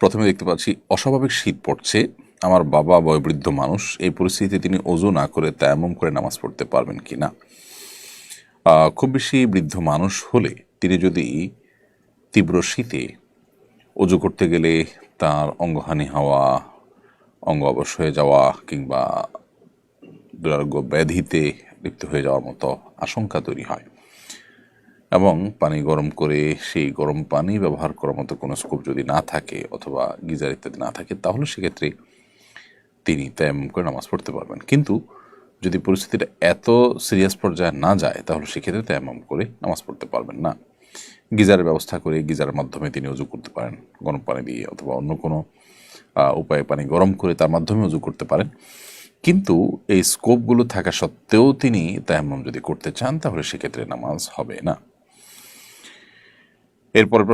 প্রথমে দেখতে পাচ্ছি, অস্বাভাবিক শীত পড়ছে। আমার বাবা বয়োবৃদ্ধ মানুষ, এই পরিস্থিতিতে তিনি ওজু না করে তায়াম্মম করে নামাজ পড়তে পারবেন কি না খুব বেশি বৃদ্ধ মানুষ হলে তিনি যদি তীব্র শীতে অজু করতে গেলে তার অঙ্গহানি হওয়া, অঙ্গ অবশ হয়ে যাওয়া কিংবা দুরারোগ্য ব্যাধিতে লিপ্ত হয়ে যাওয়ার মতো আশঙ্কা তৈরি হয়। এবং পানি গরম করে সেই গরম পানি ব্যবহার করার মতো কোনো স্কোপ যদি না থাকে অথবা গিজার ইত্যাদি না থাকে, তাহলে সেক্ষেত্রে তিনি তায়াম্মুম করে নামাজ পড়তে পারবেন। কিন্তু যদি পরিস্থিতিটা এত সিরিয়াস পর্যায়ে না যায়, তাহলে সেক্ষেত্রে তায়াম্মুম করে নামাজ পড়তে পারবেন না। গিজারের ব্যবস্থা করে গিজারের মাধ্যমে তিনি উজু করতে পারেন, গরম পানি দিয়ে অথবা অন্য কোনো উপায়ে পানি গরম করে তার মাধ্যমে উজু করতে পারেন। কিন্তু এই স্কোপগুলো থাকা সত্ত্বেও তিনি তায়াম্মুম যদি করতে চান, তাহলে সেক্ষেত্রে নামাজ হবে না। এরপরে